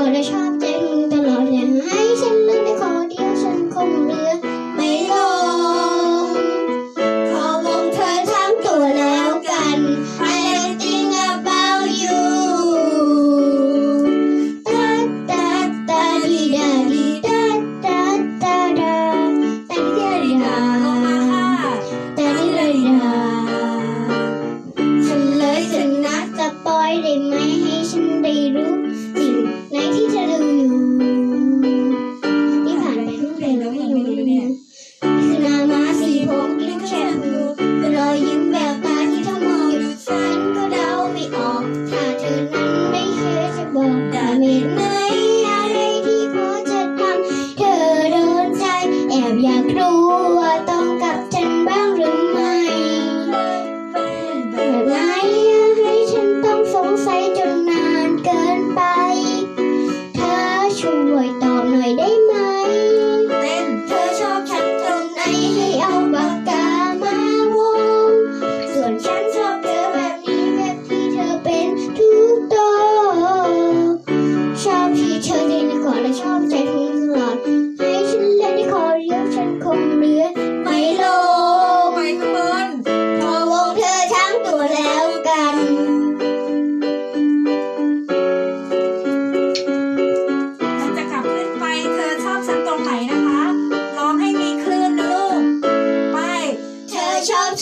gonna shop นั้นไม่เคยจะบอกแต่ม่ไหมอะไรที่พอจะทำเธอโดนใจแอบอยากรู้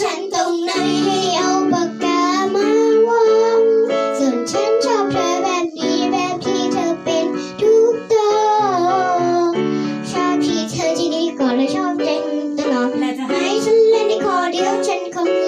ฉันตรงไหนให้เอาปากกามาวางส่วนฉันชอบเธอแบบนี้แบบที่เธอเป็นทุกตัวชอบที่เธอที่ดีก่อนและชอบใจตลอดให้ฉันเล่ในคอเดียวฉันคง